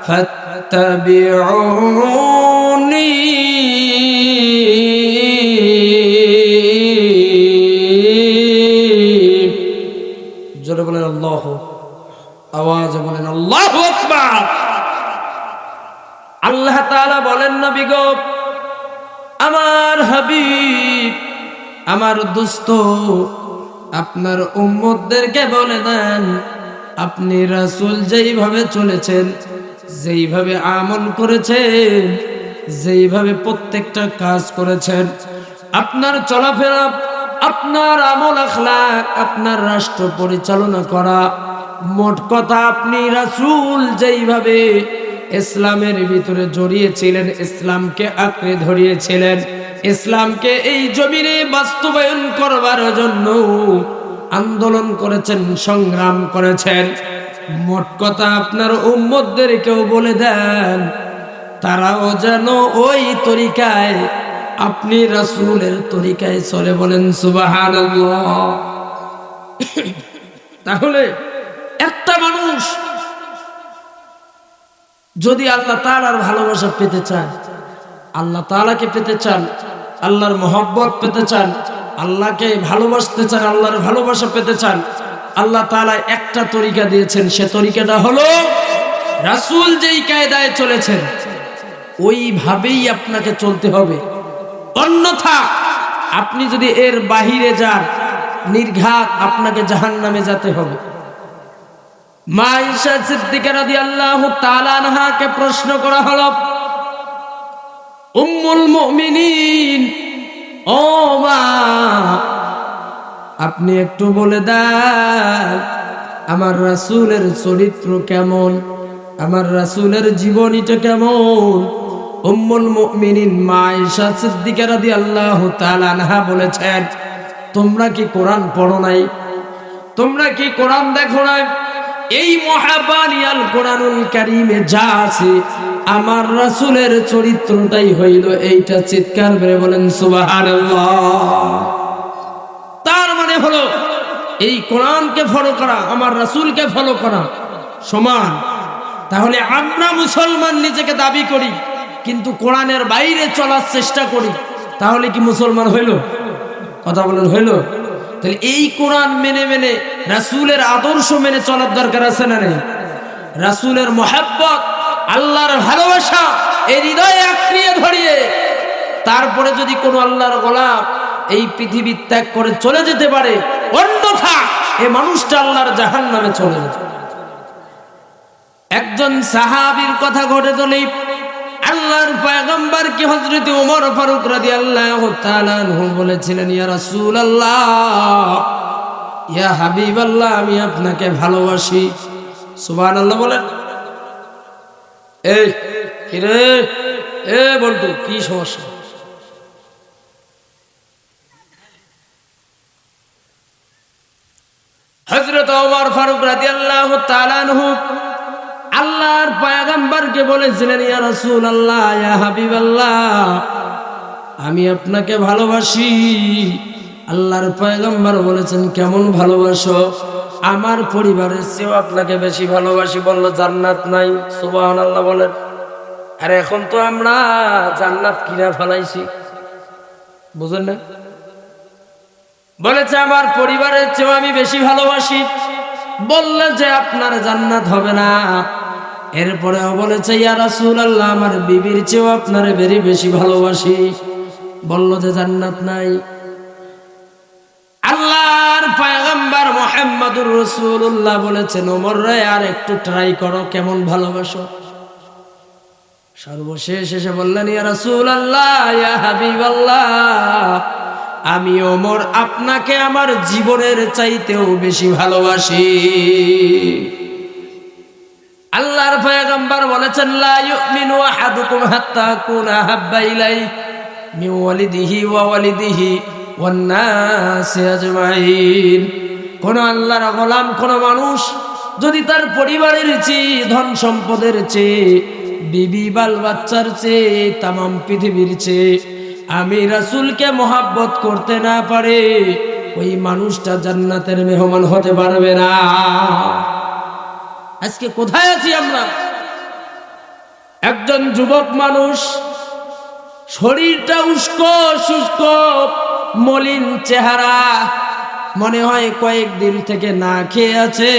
فاتبعوني জোরে বলেন আল্লাহ আওয়াজে বলেন আল্লাহ আকবার আল্লাহ তাআলা বলেন নবী গো আমার হাবিব আমার দোস্ত আপনার উম্মতদেরকে বলে দেন আপনি রাসূল যেইভাবে চলেছেন যেইভাবে আমল করেছেন যেইভাবে প্রত্যেকটা কাজ করেছেন আপনার চলাফেরা, আপনার আমল আখলাক, আপনার রাষ্ট্র পরিচালনা করা, মোট কথা আপনি রাসুল যেইভাবে ইসলামের ভিতরে জড়িয়েছিলেন, ইসলামকে আঁকড়ে ধরিয়েছিলেন, ইসলামকে এই জমিনে বাস্তবায়ন করবার জন্য আন্দোলন করেছেন, সংগ্রাম করেছেন মোট কথা আপনার উম্মতদেরকেও বলে দেন, তারাও যেন ওই তরিকায়, আপনি রাসূলের তরিকায় চলে বলেন, সুবহানাল্লাহ। তাহলে একটা মানুষ যদি আল্লাহ তাআলার ভালোবাসা পেতে চান, আল্লাহ তাআলাকে পেতে চান, আল্লাহর মহব্বত পেতে চান, আল্লাহকে ভালোবাসতে চান, আল্লাহর ভালোবাসা পেতে চান আল্লাহ তাআলা একটা তরিকা দিয়েছেন, সে তরিকাটা হলো রাসূল যেই কায়দায় চলেছেন, ওইভাবেই আপনাকে চলতে হবে। অন্যথা আপনি যদি এর বাহিরে যান, নির্ঘাত আপনাকে জাহান্নামে যেতে হবে। মা তাআলা আনহাকে প্রশ্ন করা হলো, উম্মুল মুমিনিন, ও মা আপনি একটু বলে দেন, আমার রাসূলের চরিত্র কেমন? আমার রাসূলের জীবনীটা কেমন? উম্মুল মুমিনিন মা ঈশা সিদ্দিকা রাদিয়াল্লাহু তাআলা আনহা বলেছেন, তোমরা কি কোরআন পড়ো নাই? তোমরা কি কোরআন দেখো নাই? এই মহাবানিয়াল কোরআনুল কারিমে যা আছে, আমার রাসূলের চরিত্রটাই হইল এইটা চিৎকার করে বলেন সুবহানাল্লাহ। হলো, এই কোরআনকে ফলো করা, আমার রাসূলকে ফলো করা সমান। তাহলে আমরা মুসলমান নিজেকে দাবি করি, কিন্তু কোরআনের বাইরে চলার চেষ্টা করি, তাহলে কি মুসলমান হইল? কথা বলেন, হইল। তাহলে এই কোরআন মেনে মেনে রাসূলের আদর্শ মেনে চলার দরকার আছে না নেই? রাসূলের মহাব্বত, আল্লাহর ভালোবাসা, এই হৃদয়ে আঁকড়িয়ে ধরিয়ে, তারপরে যদি কোনো আল্লাহর গোলাপ এই পৃথিবী ত্যাগ করে চলে যেতে পারে। অন্যথা এই মানুষটা আল্লাহর জাহান নামে চলে যেতে একজন সাহাবীর কথা ঘটে তোলে আল্লাহর পয়গম্বর কি হযরত ওমর ফারুক রাদিয়াল্লাহু তাআলা আনহু বলেছিলেন, ইয়া রাসূলুল্লাহ, ইয়া হাবিবাল্লাহ, আমি আপনাকে ভালোবাসি। সুবহানাল্লাহ বলেন। এই কি রে এ বলতো কি সমস্যা? হযরত ওমর ফারুক রাদিয়াল্লাহু তাআলা আল্লাহর বলেছিলেন, ইয়া ইয়া আমি আপনাকে ভালোবাসি। আল্লাহর পয়গম্বর বলেছেন, কেমন ভালোবাসো? আমার পরিবারের চেয়েও আপনাকে বেশি ভালোবাসি। বলল, জান্নাত নাই। সুবহানাল্লাহ বলেন, আর এখন তো আমরা জান্নাত কিনা ফেলাইছি। বুঝেন না বলেছে, আমার পরিবারের চেয়েও আমি বেশি ভালোবাসি। বললে যে, আপনার জান্নাত হবে না। এরপরেও বলেছে, ইয়া রাসূলুল্লাহ, আমার বিবির চেয়েও আপনার বেরি বেশি ভালোবাসি। বলল যে, জান্নাত নাই। আল্লাহর পয়গম্বর মুহাম্মদুর রাসূলুল্লাহ বলেছেন, ওমর রে, আর একটু ট্রাই করো, কেমন ভালোবাসো? সর্বশেষ এসে বললেন, ইয়া রাসূলুল্লাহ, ইয়া হাবিবাল্লাহ আমি ওমর আপনাকে আমার জীবনের চাইতেও বেশি ভালোবাসি। আল্লাহর পয়গম্বর বলেছেন, লা ইউমিনু আহাদুকুম হাত্তা কুনা হাব্বা ইলাই মিন ওয়ালিদিহি ওয়া ওয়ালিদিহি ওয়ান নাসি আজমাইন। কোন আল্লাহর গোলাম, কোন মানুষ যদি তার পরিবারের চেয়ে, ধন সম্পদের চেয়ে, বিবি, বাল বাচ্চার চেয়ে, তামাম পৃথিবীর চেয়ে আমি রাসূলকে মোহাব্বত করতে না পারে, ওই মানুষটা জান্নাতের মেহমান হতে পারবে না। আজকে কোথায় আছি আমরা? একজন যুবক মানুষ, শরীরটা উস্কো শুষ্ক, মলিন চেহারা, মনে হয় কয়েকদিন থেকে না খেয়ে আছে।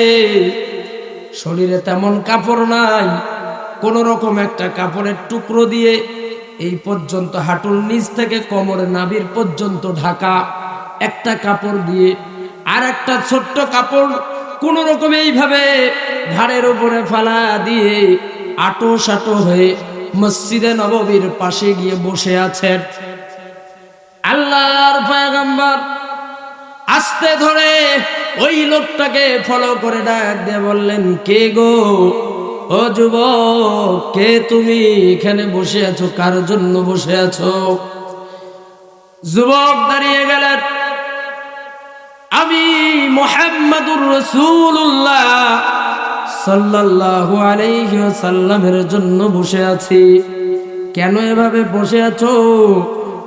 শরীরে তেমন কাপড় নাই, কোন রকম একটা কাপড়ের টুকরো দিয়ে এই পর্যন্ত হাঁটুর নিচ থেকে কোমরের নাবির পর্যন্ত ঢাকা একটা কাপড় দিয়ে আর একটা ছোট্ট কাপড় কোন রকম এইভাবে ঘাড়ের উপরে ফালা দিয়ে আটো সাটো হয়ে মসজিদে নববীর পাশে গিয়ে বসে আছেন। আল্লাহর পয়গম্বর আস্তে ধরে ওই লোকটাকে ফলো করে ডাক দিয়ে বললেন, কে গো? ও যুবক, কে তুমি এখানে বসে আছো? কার জন্য বসে আছো? যুবক দাঁড়িয়ে গেলেন। আমি মোহাম্মদুর রসুল্লাহ সাল্লাল্লাহু আলাইহি সাল্লামের জন্য বসে আছি। কেন এভাবে বসে আছো?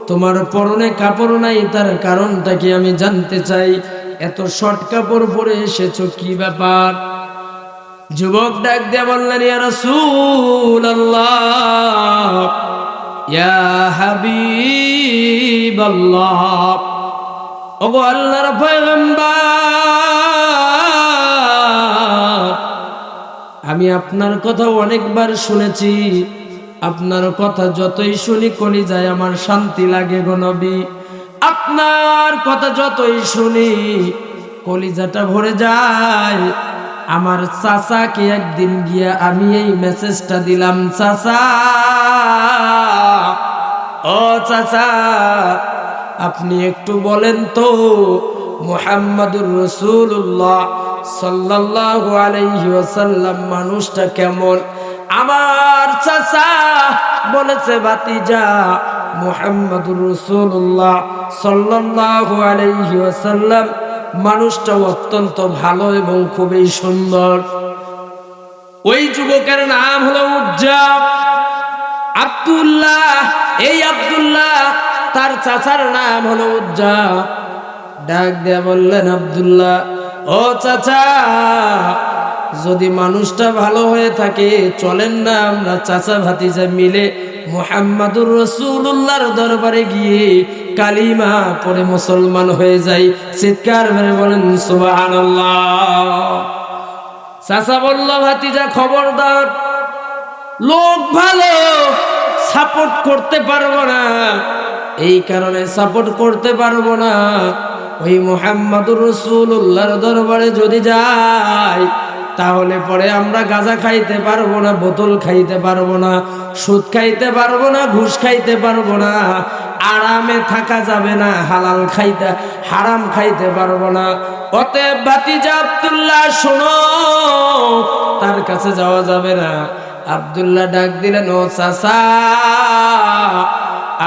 তোমার পরনে কাপড় নাই, তার কারণটা কি আমি জানতে চাই? এত শর্ট কাপড় পরে এসেছ, কি ব্যাপার? যুবক ডাক দিয়ে বললেন, ইয়া ইয়া হাবিবাল্লাহ। ওগো আল্লাহর পয়গম্বর, আমি আপনার কথা অনেকবার শুনেছি। আপনার কথা যতই শুনি কলি যায় আমার শান্তি লাগে গো নবী। আপনার কথা যতই শুনি, কলিজাটা ভরে যায়। আমার চাচাকে একদিন গিয়া আমি এই মেসেজটা দিলাম, চাচা, ও চাচা, আপনি একটু বলেন তো, মুহাম্মাদুর রসুল্লাহ সাল্লাল্লাহু আলাইহি ওয়াসাল্লাম মানুষটা কেমন? আমার চাচা বলেছে, ভাতিজা, মুহাম্মাদুর রসুল্লাহ সাল্লাল্লাহু আলাইহি ওয়াসাল্লাম মানুষটা অত্যন্ত ভালো এবং খুবই সুন্দর। ওই যুবকের নাম হলো উজ্জা আব্দুল্লাহ, এই আব্দুল্লাহ, তার চাচার নাম হলো উজ্জা ডাক দেয়া বললেন, আব্দুল্লাহ, ও চাচা যদি মানুষটা ভালো হয়ে থাকে, চলেন না আমরা চাচা ভাতিজা মিলে মোহাম্মদুর রসুল্লাহর দরবারে গিয়ে কালিমা পরে মুসলমান হয়ে যাই। চিৎকার মেরে বলেন, সুবহানাল্লাহ। চাচা বলল, ভাতিজা, খবরদার, লোক ভালো, সাপোর্ট করতে পারব না। এই কারণে সাপোর্ট করতে পারব না। ওই মোহাম্মদুর রসুল্লাহর দরবারে যদি যাই তাহলে পরে আমরা গাঁজা খাইতে পারব না, বোতল খাইতে পারব না, সুদ খাইতে পারব না, ঘুষ খাইতে পারব না, আরামে থাকা যাবে না, হালাল খাইতে, হারাম খাইতে পারব না। অতএব বাতিজা আব্দুল্লাহ, শোনো, তার কাছে যাওয়া যাবে না। আব্দুল্লাহ ডাক দিলেন, ও চাচা,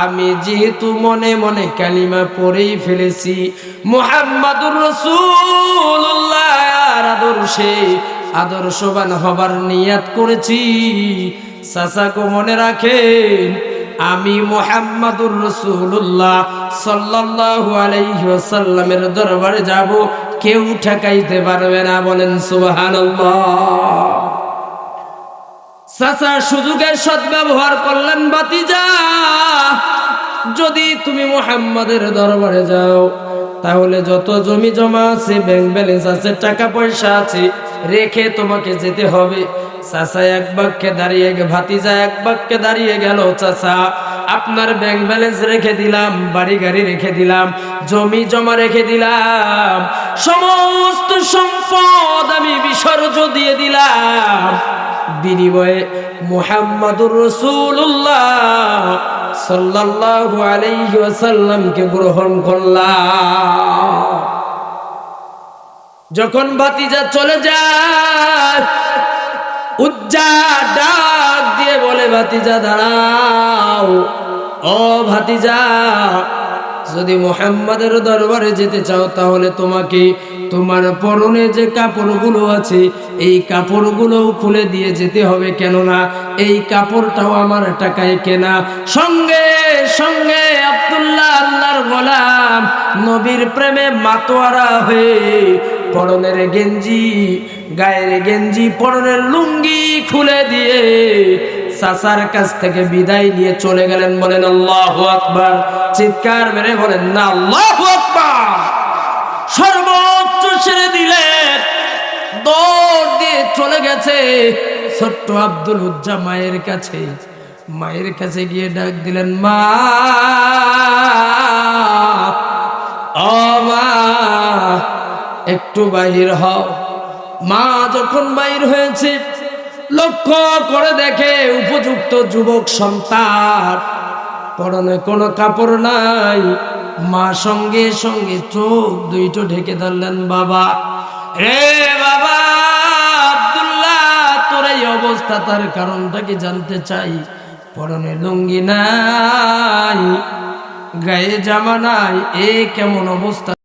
আমি যেহেতু মনে মনে কালিমা পড়েই ফেলেছি, মোহাম্মদুর রসুল্লাহ আদর্শে আদর্শবান হবার নিয়াত করেছি। চাচাকে মনে রাখেন, আমি মোহাম্মদুর রসুল্লাহ সাল্লাল্লাহু আলাইহি ওয়াসাল্লামের দরবারে যাব, কেউ ঠেকাইতে পারবে না, বলেন সুবহানাল্লাহ। চাচা সুযোগের সদ্ব্যবহার করলেন বাতিজা যদি তুমি মোহাম্মদের দরবারে যাও, তাহলে যত জমি জমা আছে ব্যাংক ব্যালেন্স আছে টাকা পয়সা আছে রেখে তোমাকে যেতে হবে। চাচা এক বাক্যে দাঁড়িয়ে গে, ভাতিজা এক বাক্যে দাঁড়িয়ে গেল, চাচা, আপনার ব্যাংক ব্যালেন্স রেখে দিলাম, বাড়ি গাড়ি রেখে দিলাম, জমি জমা রেখে দিলাম, সমস্ত সম্পদ আমি বিসর্জ দিয়ে দিলাম। বিনিময়ে মুহাম্মাদুর রসুল্লাহ সাল্লাল্লাহু আলাইহি ওয়াসাল্লামকে গ্রহণ করলাম। যখন ভাতিজা চলে যায়, উজ্জা ডাক দিয়ে বলে, ভাতিজা, দাঁড়াও। ও ভাতিজা, যদি মোহাম্মদের দরবারে যেতে চাও, তাহলে তোমাকে তোমার পরনে যে কাপড়গুলো আছে, এই কাপড়গুলো খুলে দিয়ে যেতে হবে। কেননা এই কাপড়টাও আমার টাকায় কেনা। সঙ্গে সঙ্গে আব্দুল্লাহ আল্লাহর গোলাম নবীর প্রেমে মাতোয়ারা হয়ে পরনের গেঞ্জি, গায়ের গেঞ্জি, পরনের লুঙ্গি খুলে দিয়ে চাচার কাছ থেকে বিদায় নিয়ে চলে গেলেন বলেন, আল্লাহ আকবার। চিৎকার মেরে বলেন, না, আল্লাহ আকবার। সর্বোচ্চ ছেড়ে দিলেন। দৌড় দিয়ে চলে গেছে ছোট্ট আব্দুল উজ্জা মায়ের কাছে। মায়ের কাছে গিয়ে ডাক দিলেন, মা, ও মা। একটু বাহির হও। মা যখন বাহির হয়েছে, লক্ষ্য করে দেখে উপযুক্ত যুবক সন্তান। পরনে কোনো কাপড় নাই। মা সঙ্গে সঙ্গে চোখ দুইটো ঢেকে ধরলেন, বাবা, রে বাবা, আব্দুল্লাহ, তোর এই অবস্থা তার কারণটা কি জানতে চাই? পরনে লুঙ্গি নাই, গায়ে জামা নাই, এ কেমন অবস্থা?